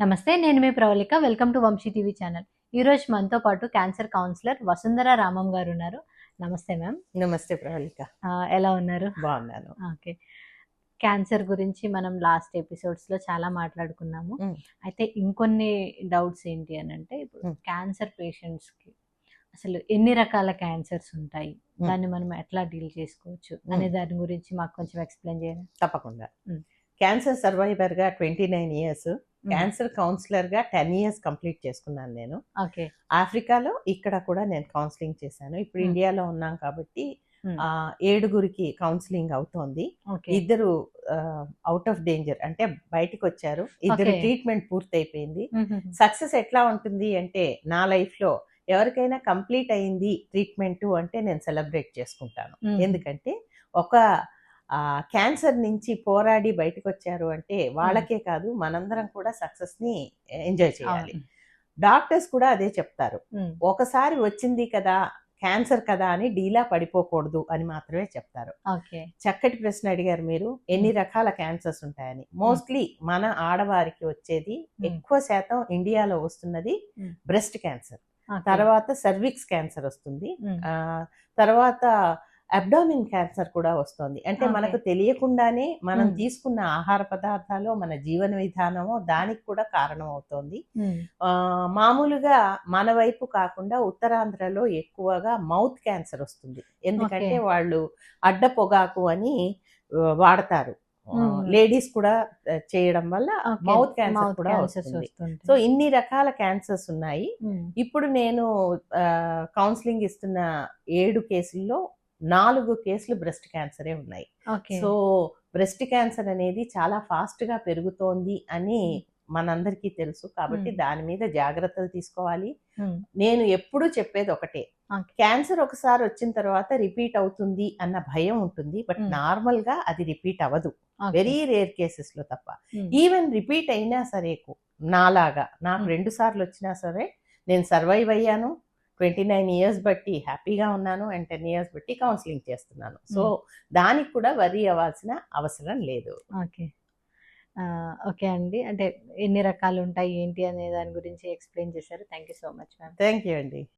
నమస్తే నేను మీ Pravalika. Welcome to Vamshi TV channel. ఈ రోజు మనతో పాటు క్యాన్సర్ కౌన్సిలర్ వసుంధర రామం గారు ఉన్నారు. నమస్తే మ్యామ్. నమస్తే ప్రవళిక. ఎలా ఉన్నారు? బాగున్నాను. ఓకే. క్యాన్సర్ గురించి మనం లాస్ట్ ఎపిసోడ్స్లో చాలా మాట్లాడుకున్నాము. అయితే ఇంకొన్ని డౌట్స్ ఏంటి అని అంటే ఇప్పుడు. క్యాన్సర్ పేషెంట్స్కి అసలు ఎన్ని రకాల క్యాన్సర్స్ ఉంటాయి. దాన్ని మనం ఎట్లా డీల్ చేసుకోవచ్చు? అనే దాని గురించి మాకు కొంచెం ఎక్స్ప్లెయిన్ చేయండి. తప్పకుండా. క్యాన్సర్ సర్వైవర్గా ట్వంటీ నైన్ ఇయర్స్. క్యాన్సర్ కౌన్సిలర్గా టెన్ ఇయర్స్ కంప్లీట్ చేసుకున్నాను నేను. ఓకే. ఆఫ్రికాలో ఇక్కడ కూడా నేను కౌన్సిలింగ్ చేశాను. ఇప్పుడు. ఇండియాలో ఉన్నాం కాబట్టి ఏడుగురికి కౌన్సిలింగ్ అవుతోంది. ఇద్దరు అవుట్ ఆఫ్ డేంజర్ అంటే బయటకు వచ్చారు ఇద్దరు. ట్రీట్మెంట్ పూర్తయిపోయింది. సక్సెస్ ఎట్లా ఉంటుంది అంటే నా లైఫ్లో ఎవరికైనా కంప్లీట్ అయింది ట్రీట్మెంట్ అంటే నేను సెలబ్రేట్ చేసుకుంటాను. ఎందుకంటే ఒక క్యాన్సర్ నుంచి పోరాడి బయటకు వచ్చారు అంటే వాళ్ళకే కాదు మనందరం కూడా సక్సెస్ని ఎంజాయ్ చేయాలి. డాక్టర్స్ కూడా అదే చెప్తారు. ఒకసారి వచ్చింది కదా క్యాన్సర్ కదా అని డీలా పడిపోకూడదు అని మాత్రమే చెప్తారు. ఓకే. చక్కటి ప్రశ్న అడిగారు మీరు ఎన్ని రకాల క్యాన్సర్స్ ఉంటాయని. మోస్ట్లీ మన ఆడవారికి వచ్చేది ఎక్కువ శాతం ఇండియాలో వస్తున్నది. Breast cancer. తర్వాత సర్విక్స్ క్యాన్సర్ వస్తుంది. తర్వాత అబ్డామిన్ క్యాన్సర్ కూడా వస్తుంది. అంటే. మనకు తెలియకుండానే మనం. తీసుకున్న ఆహార పదార్థాలు మన జీవన విధానము దానికి కూడా కారణం అవుతోంది మామూలుగా మన వైపు కాకుండా ఉత్తరాంధ్రలో ఎక్కువగా మౌత్ క్యాన్సర్ వస్తుంది. ఎందుకంటే. వాళ్ళు అడ్డ పొగాకు అని వాడతారు. లేడీస్ కూడా చేయడం వల్ల మౌత్ క్యాన్సర్ కూడా వస్తుంది. సో ఇన్ని రకాల క్యాన్సర్స్ ఉన్నాయి. ఇప్పుడు నేను కౌన్సిలింగ్ ఇస్తున్న ఏడు కేసుల్లో నాలుగు కేసులు బ్రెస్ట్ క్యాన్సరే ఉన్నాయి. సో బ్రెస్ట్ క్యాన్సర్ అనేది చాలా ఫాస్ట్గా పెరుగుతోంది అని మనందరికీ తెలుసు. కాబట్టి. దాని మీద జాగ్రత్తలు తీసుకోవాలి. నేను ఎప్పుడూ చెప్పేది ఒకటే. క్యాన్సర్ ఒకసారి వచ్చిన తర్వాత రిపీట్ అవుతుంది అన్న భయం ఉంటుంది. బట్. నార్మల్గా అది రిపీట్ అవ్వదు. వెరీ రేర్ కేసెస్లో తప్ప ఈవెన్ రిపీట్ అయినా సరే నాలాగా నాకు. రెండు సార్లు వచ్చినా సరే నేను సర్వైవ్ అయ్యాను. ట్వంటీ నైన్ ఇయర్స్ బట్టి హ్యాపీగా ఉన్నాను అండ్ టెన్ ఇయర్స్ బట్టి కౌన్సిలింగ్ చేస్తున్నాను. సో దానికి కూడా వరీ అవ్వాల్సిన అవసరం లేదు. ఓకే. ఓకే అండి. అంటే ఎన్ని రకాలు ఉంటాయి ఏంటి అనే దాని గురించి ఎక్స్ప్లెయిన్ చేశారు. Thank you so much ma'am thank you అండి.